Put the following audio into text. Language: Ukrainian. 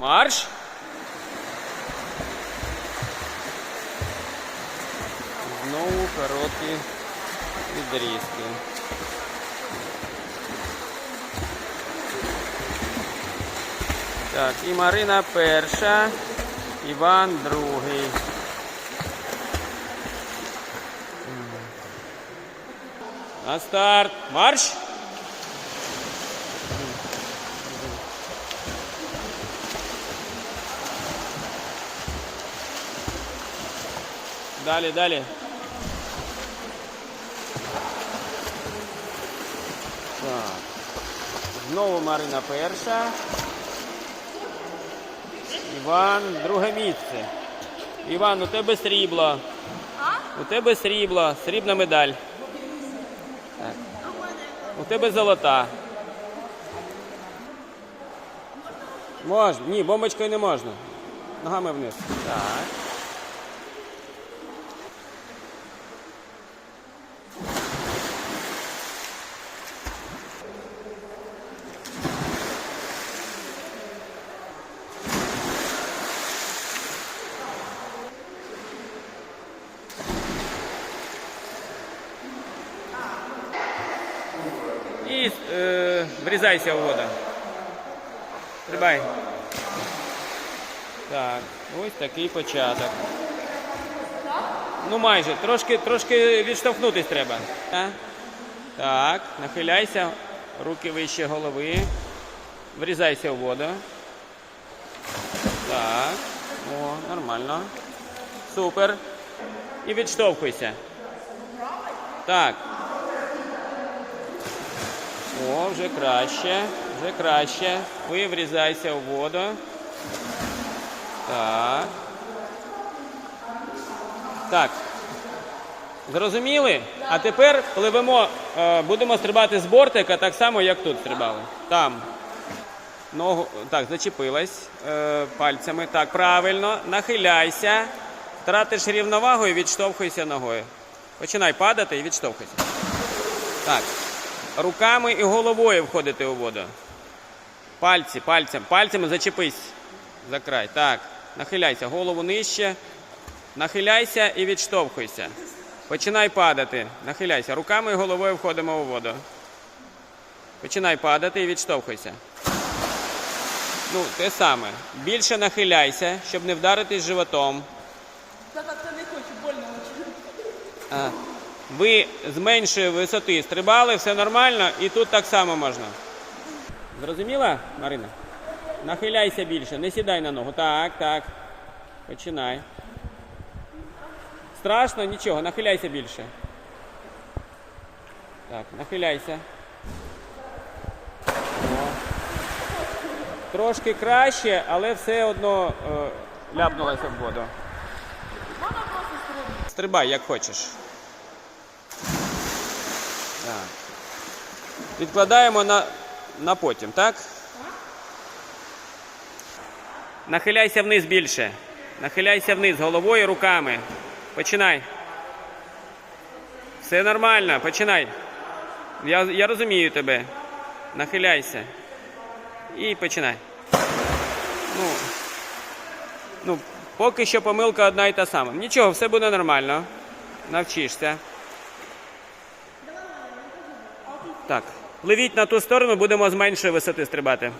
Марш. Знову короткі відрізки. Так, і Марина перша, Іван другий. На старт. Марш! Далі, далі. Так. Знову Марина перша. Іван, друге місце. Іван, у тебе срібло. У тебе срібло, срібна медаль. Так. У тебе золота. Можна. Ні, бомбочкою не можна. Ногами вниз. Так. І е, врізайся у воду. Стрибай. Так, ось такий початок. Ну майже, трошки, трошки відштовхнутись треба. Так, так, нахиляйся, руки вище голови. Врізайся у воду. Так. О, нормально. Супер. І відштовхуйся. Так. О, вже краще, вже краще. Ви врізайся у воду. Так. Так. Зрозуміли? А тепер пливемо, е, будемо стрибати з бортика так само, як тут стрибали. Там. Ногу. Так, зачепилась е, пальцями. Так, правильно. Нахиляйся. Втратиш рівновагу і відштовхуйся ногою. Починай падати і відштовхуйся. Так. Руками і головою входити у воду. Пальці, пальцем, пальцями зачепись за край. Так. Нахиляйся, голову нижче. Нахиляйся і відштовхуйся. Починай падати. Нахиляйся. Руками і головою входимо у воду. Починай падати і відштовхуйся. Ну, те саме. Більше нахиляйся, щоб не вдаритись животом. Я как-то не хочу, больно. Ви з меншої висоти стрибали, все нормально, і тут так само можна. Зрозуміла, Марина? Нахиляйся більше, не сідай на ногу. Так, так. Починай. Страшно, нічого, нахиляйся більше. Так, нахиляйся. О. Трошки краще, але все одно е, ляпнулася в воду. Стрибай, як хочеш. Так. Відкладаємо на, на потім, так? Нахиляйся вниз більше. Нахиляйся вниз головою, руками. Починай. Все нормально, починай. Я, я розумію тебе. Нахиляйся. І починай. Ну, ну, поки що помилка одна і та сама. Нічого, все буде нормально. Навчишся. Так. Пливіть на ту сторону, будемо з меншої висоти стрибати.